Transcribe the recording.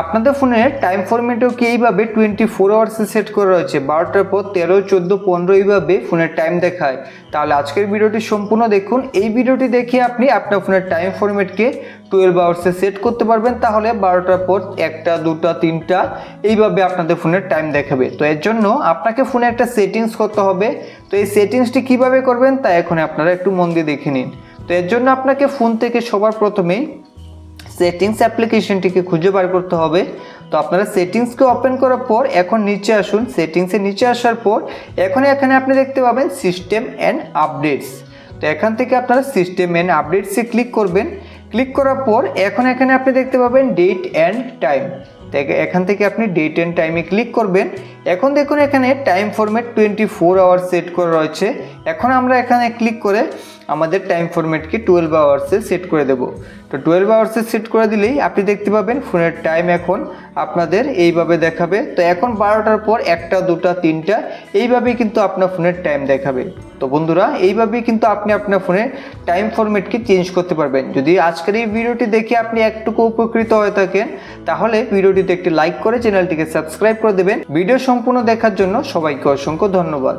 আপনাদের ফোনের টাইম ফরম্যাটেও কি এইভাবে টোয়েন্টি ফোর আওয়ার্সে সেট করা রয়েছে? বারোটার পর তেরো, চোদ্দ, পনেরো এইভাবে ফোনের টাইম দেখায়। তাহলে আজকের ভিডিওটি সম্পূর্ণ দেখুন। এই ভিডিওটি দেখে আপনি আপনার ফোনের টাইম ফরম্যাটকে টুয়েলভ আওয়ার্সে সেট করতে পারবেন। তাহলে বারোটার পর একটা, দুটা, তিনটা এইভাবে আপনাদের ফোনের টাইম দেখাবে। তো এর জন্য আপনাকে ফোনে একটা সেটিংস করতে হবে। তো এই সেটিংসটি কীভাবে করবেন তা এখন আপনারা একটু মন দিয়ে দেখে নিন। তো এর জন্য আপনাকে ফোন থেকে সবার প্রথমেই সেটিংস অ্যাপ্লিকেশনটিকে খুঁজে বার করতে হবে। তো আপনারা সেটিংসকে ওপেন করার পর এখন নিচে আসুন। সেটিংসে নিচে আসার পর এখন এখানে আপনি দেখতে পাবেন সিস্টেম অ্যান্ড আপডেটস তো এখান থেকে আপনারা সিস্টেম অ্যান্ড আপডেটসে ক্লিক করবেন। ক্লিক করার পর এখন এখানে আপনি দেখতে পাবেন ডেট অ্যান্ড টাইম এখান থেকে আপনি ডেট অ্যান্ড টাইমে ক্লিক করবেন। এখন দেখুন এখানে time format twenty four hour set করা রয়েছে। এখন আমরা এখানে ক্লিক করে আমাদের টাইম ফরম্যাটকে টুয়েলভ আওয়ার্সে সেট করে দেব। তো টুয়েলভ আওয়ার্সে সেট করে দিলেই আপনি দেখতে পাবেন ফোনের টাইম এখন আপনাদের এইভাবে দেখাবে। তো এখন বারোটার পর একটা, দুটা, তিনটা, এইভাবেই কিন্তু আপনার ফোনের টাইম দেখাবে। তো বন্ধুরা, এইভাবেই কিন্তু আপনি আপনার ফোনে টাইম ফরম্যাটকে চেঞ্জ করতে পারবেন। যদি আজকের এই ভিডিওটি দেখে আপনি একটুকু উপকৃত হয়ে থাকেন, তাহলে ভিডিওটিতে একটি লাইক করে চ্যানেলটিকে সাবস্ক্রাইব করে দেবেন। ভিডিও সম্পূর্ণ দেখার জন্য সবাইকে অসংখ্য ধন্যবাদ।